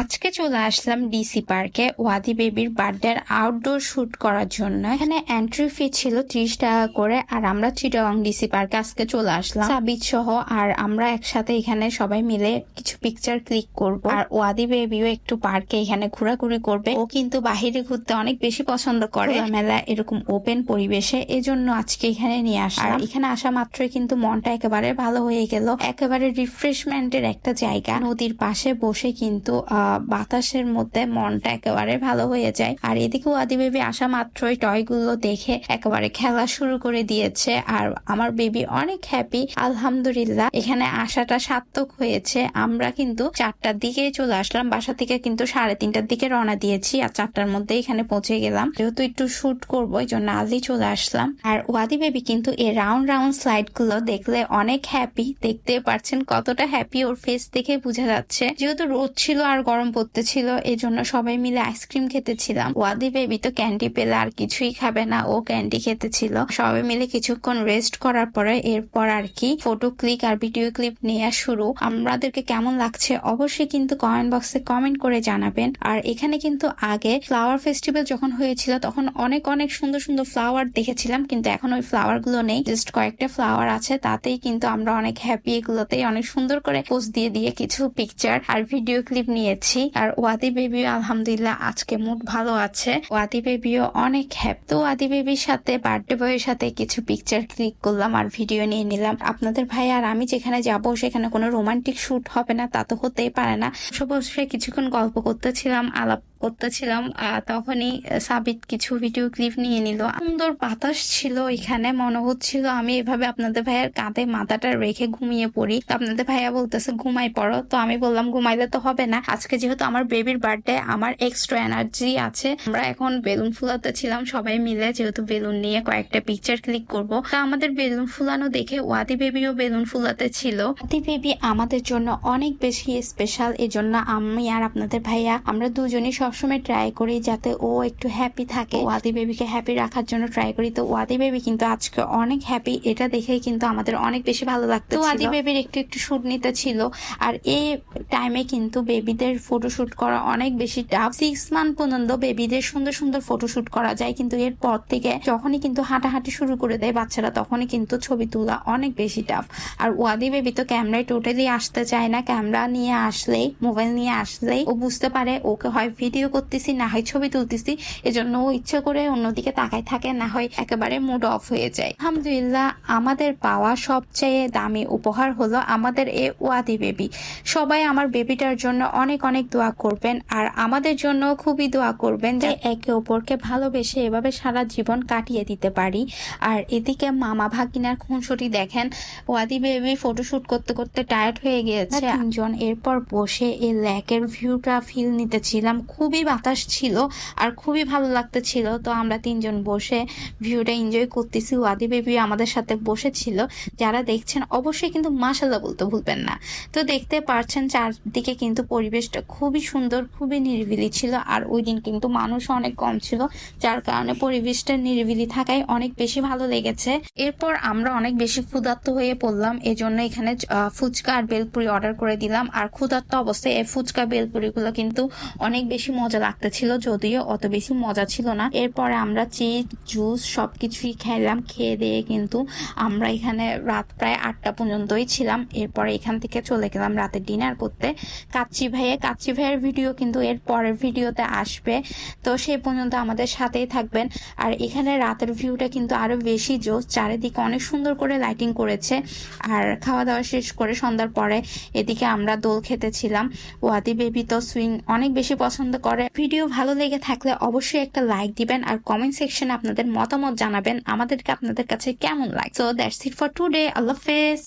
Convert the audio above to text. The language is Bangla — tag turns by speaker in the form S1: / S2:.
S1: আজকে চলে আসলাম ডিসি পার্কে ওয়াদি বেবির বার্থডে আউটডোর শুট করার জন্য। এখানে এন্ট্রি ফি ছিল ত্রিশ টাকা করে আর আমরা চিটাগং ডিসি পার্কে আজকে চলে আসলাম। সাবিত সহ আর আমরা একসাথে এখানে সবাই মিলে কিছু পিকচার ক্লিক করব। আর ওয়াদি বেবিও একটু পার্কে এখানে ঘোরাঘুরি করবে। ও কিন্তু বাহিরে ঘুরতে অনেক বেশি পছন্দ করে। মেলা এরকম ওপেন পরিবেশে এজন্য আজকে এখানে নিয়ে আসা আর এখানে আসা মাত্রই কিন্তু মনটা একেবারে ভালো হয়ে গেল। একেবারে রিফ্রেশমেন্টের একটা জায়গা। নদীর পাশে বসে কিন্তু আহ, বাতাসের মধ্যে মনটা একেবারে ভালো হয়ে যায়। আর এদিকে আদি বেবি আসা মাত্রই টয়গুলো দেখে একেবারে খেলা শুরু করে দিয়েছে। আর আমার বেবি অনেক হ্যাপি আলহামদুলিল্লাহ। এখানে আসাটা সার্থক হয়েছে। আমরা কিন্তু চারটার দিকে চলে আসলাম। বাসা থেকে কিন্তু সাড়ে তিনটার দিকে রওনা দিয়েছি আর চারটার মধ্যে এখানে পৌঁছে গেলাম। যেহেতু একটু শুট করব এই জন্য আলি চলে আসলাম। আর ওয়াদি বেবি কিন্তু এই রাউন্ড রাউন্ড স্লাইডগুলো দেখলে অনেক হ্যাপি দেখতে পারছেন কতটা হ্যাপি ওর ফেস দেখে বোঝা যাচ্ছে। যেহেতু রোদ ছিল আর গরম পড়তেছিল এই জন্য সবাই মিলে আইসক্রিম খেতেছিলাম। ওয়াদি বেবি তো ক্যান্ডি পেলে আর কিছুই খাবে না, ও ক্যান্ডি খেতেছিল। সবাই মিলে কিছুক্ষণ রেস্ট করার পরে এরপর আর কি ফটো ক্লিক আর ভিডিও ক্লিপ নেওয়া শুরু। আমাদেরকে কেমন লাগছে অবশ্যই কিন্তু কমেন্ট বক্সে কমেন্ট করে জানাবেন। আর এখানে কিন্তু আগে ফ্লাওয়ার ফেস্টিভ্যাল যখন হয়েছিল, তখন অনেক অনেক সুন্দর সুন্দর ফ্লাওয়ার দেখেছিলাম, কিন্তু এখন ওই ফ্লাওয়ারগুলো নেই। জাস্ট কয়েকটা ফ্লাওয়ার আছে, তাতেই কিন্তু আমরা অনেক হ্যাপি এগুলোতেই অনেক সুন্দর করে পোস্ট দিয়ে দিয়ে কিছু পিকচার আর ভিডিও ক্লিপ নিয়েছি আর ওয়াদি বেবি, আলহামদুলিল্লাহ, আজকে মুড ভালো আছে। ওয়াদি বেবিও অনেক হ্যাপি তো ওয়াদি বেবির সাথে, বার্থডে বয়ের সাথে কিছু পিকচার ক্লিক করলাম আর ভিডিও নিয়ে নিলাম। আপনাদের ভাই আর আমি যেখানে যাব, সেখানে কোনো রোমান্টিক শুট হবে না, তা তো হতেই পারে না। সব বসে কিছুক্ষণ গল্প করতেছিলাম, আলাপ করতেছিলাম তখনই সাবিত কিছু ভিডিও ক্লিপ নিয়ে নিল। সুন্দর বাতাস ছিল এখানে, মনে হচ্ছিল আমি এভাবে আপনাদের ভাইয়ের কাঁধে মাথাটা রেখে ঘুমিয়ে পড়ি। তো আপনাদের ভাইয়া বলতেছে ঘুমাই পড়ো। তো আমি বললাম, ঘুমাইলে তো হবে না। আজকে যেহেতু আমার বেবির বার্থডে আমার এক্সট্রা এনার্জি আছে। আমরা এখন বেলুন ফুলাতে ছিলাম, সবাই মিলে যেহেতু বেলুন নিয়ে কয়েকটা পিকচার ক্লিক করব। তা আমাদের বেলুন ফুলানো দেখে ওয়াদি বেবিও বেলুন ফুলাতে ছিল। ওয়াদি বেবি আমাদের জন্য অনেক বেশি স্পেশাল এই জন্য আমি আর আপনাদের ভাইয়া, আমরা দুজনেই সবসময় ট্রাই করি যাতে ও একটু হ্যাপি থাকে। ওয়াদি বেবিকে হ্যাপি রাখার জন্য ট্রাই করি। তো ওয়াদি বেবি কিন্তু আজকে অনেক হ্যাপি এটা দেখেই কিন্তু আমাদের অনেক বেশি ভালো লাগতো ওয়াদি বেবির একটু একটু শুট নিতে ছিল। আর এই টাইমে কিন্তু বেবিদের ফটোশুট করা অনেক বেশি টাফ সিক্স মান্থ পর্যন্ত বেবিদের সুন্দর সুন্দর ফটোশুট করা যায়। কিন্তু এর পর থেকে যখনই কিন্তু হাঁটাহাঁটি শুরু করে দেয় বাচ্চারা, তখনই কিন্তু ছবি তোলা অনেক বেশি টাফ আর ওয়াদি বেবি তো ক্যামেরায় টোটালি আসতে চায় না। ক্যামেরা নিয়ে আসলেই মোবাইল নিয়ে আসলেই ও বুঝতে পারে, ওকে হয় ভিডিও করতেছি, না হয় ছবি তুলতেছি, এজন্য ইচ্ছে করে অন্যদিকে তাকায় থাকে, না হয় একেবারে মুড অফ হয়ে যায়। আলহামদুলিল্লাহ, আমাদের পাওয়া সবচেয়ে দামি উপহার হলো আমাদের এ ওয়াদি বেবি। সবাই আমার বেবিটার জন্য অনেক অনেক দোয়া করবেন, আর আমাদের জন্য খুবই দোয়া করবেন যে একে অপরকে ভালোবেসে এভাবে সারা জীবন কাটিয়ে দিতে পারি। আর এদিকে মামা ভাগিনার খুনসুটি দেখেন, ওয়াদি বেবি ফটোশুট করতে করতে টায়ার্ড হয়ে গিয়েছে। তিনজন এরপর বসে এই ল্যাকের ভিউটা ফিল নিতেছিলাম খুবই বাতাস ছিল আর খুবই ভালো লাগতেছিল। তো আমরা তিনজন বসে ভিউটা এনজয় করতেছি। ওয়াদি বেবি আমাদের সাথে বসেছিল। যারা দেখছেন অবশ্যই কিন্তু মাসাল্লাহ বলতে ভুলবেন না। তো দেখতে পারছেন চারদিকে কিন্তু পরিবেশটা খুবই সুন্দর, খুবই নিরিবিলি ছিল। আর ওই দিন কিন্তু মানুষ অনেক কম ছিল, যার কারণে পরিবেশটা নিরিবিলি থাকায় অনেক বেশি ভালো লেগেছে। এরপর আমরা অনেক বেশি ক্ষুধার্ত হয়ে পড়লাম। এজন্য এখানে ফুচকা আর বেলপুরি অর্ডার করে দিলাম। আর ক্ষুধার্ত অবস্থায় এই ফুচকা বেলপুরি গুলো কিন্তু অনেক বেশি মজা লাগতেছিল, যদিও অত বেশি মজা ছিল না। এরপরে আমরা চিজ, জুস সবকিছুই খেলাম, খেয়ে দিয়ে কিন্তু আমরা এখানে রাত প্রায় আটটা পর্যন্তই ছিলাম। এরপরে এখান থেকে চলে গেলাম রাতে ডিনার করতে। কাচ্চি ভাইয়ে, কাচ্চি ভাইয়ের ভিডিও কিন্তু এর পরের ভিডিওতে আসবে। তো সেই পর্যন্ত আমাদের সাথেই থাকবেন। আর এখানে রাতের ভিউটা কিন্তু আরও বেশি জোস চারিদিকে অনেক সুন্দর করে লাইটিং করেছে। আর খাওয়া দাওয়া শেষ করে সন্ধ্যার পরে এদিকে আমরা দোল খেতেছিলাম। ওয়াদি বেবি তো সুইং অনেক বেশি পছন্দ করে। ভিডিও ভালো লেগে থাকলে অবশ্যই একটা লাইক দিবেন আর কমেন্ট সেকশনে আপনাদের মতামত জানাবেন। আমাদেরকে আপনাদের কাছে কেমন লাগে so that's it for today আল্লাহ হাফেজ।